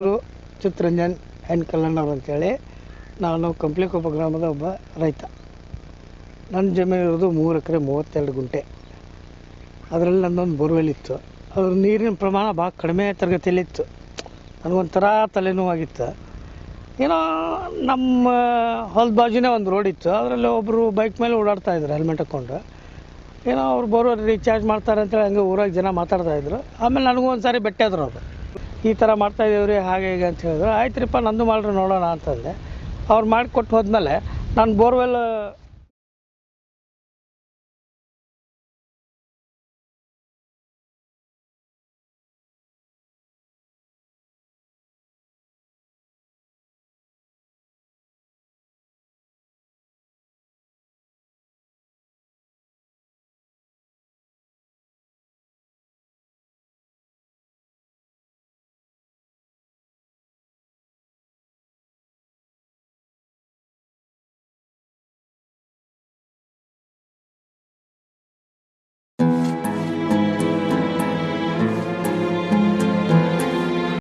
ಹೆಸರು ಆ್ಯಂಡ್ ಕಲ್ಲಣ್ಣ ಕಲ್ಲಣ್ಣವ್ರು ಅಂತೇಳಿ ನಾನು ಕಂಪ್ಲಿಕೊಪ್ಪ ಗ್ರಾಮದ ಒಬ್ಬ ರೈತ. ನನ್ನ ಜಮೀನು ಇರೋದು ಮೂರು ಎಕರೆ ಮೂವತ್ತೆರಡು ಗುಂಟೆ. ಅದರಲ್ಲಿ ನನ್ನೊಂದು ಬೋರ್ವೆಲ್ ಇತ್ತು ಅದ್ರ ನೀರಿನ ಪ್ರಮಾಣ ಭಾಳ ಕಡಿಮೆ ತರಗತಿಯಲ್ಲಿತ್ತು ನನಗೊಂಥರ ತಲೆನೋವಾಗಿತ್ತು. ಏನೋ ನಮ್ಮ ಹೊಲದ ಬಾಜುನೇ ಒಂದು ರೋಡ್ ಇತ್ತು. ಅದರಲ್ಲಿ ಒಬ್ಬರು ಬೈಕ್ ಮೇಲೆ ಓಡಾಡ್ತಾ ಇದ್ರು, ಹೆಲ್ಮೆಟ್ ಹಾಕ್ಕೊಂಡು ಏನೋ ಅವ್ರು ಬೋರ್ವೆಲ್ ರೀಚಾರ್ಜ್ ಮಾಡ್ತಾರೆ ಅಂತೇಳಿ ಹಂಗೆ ಊರಾಗ ಜನ ಮಾತಾಡ್ತಾ ಇದ್ರು. ಆಮೇಲೆ ನನಗೂ ಒಂದು ಸಾರಿ ಬೆಟ್ಟಾದ್ರು ಅವರು ಈ ಥರ ಮಾಡ್ತಾ ರೀ ಹಾಗೆ ಹೀಗೆ ಅಂತ ಹೇಳಿದ್ರು. ಆಯ್ತು ರೀಪ್ಪ ನಂದು ಮಾಡ್ರಿ, ನೋಡೋಣ ಅಂತಂದೆ. ಅವ್ರು ಮಾಡಿಕೊಟ್ಟು ಹೋದ್ಮೇಲೆ, ನಾನು ಬೋರ್ವೆಲ್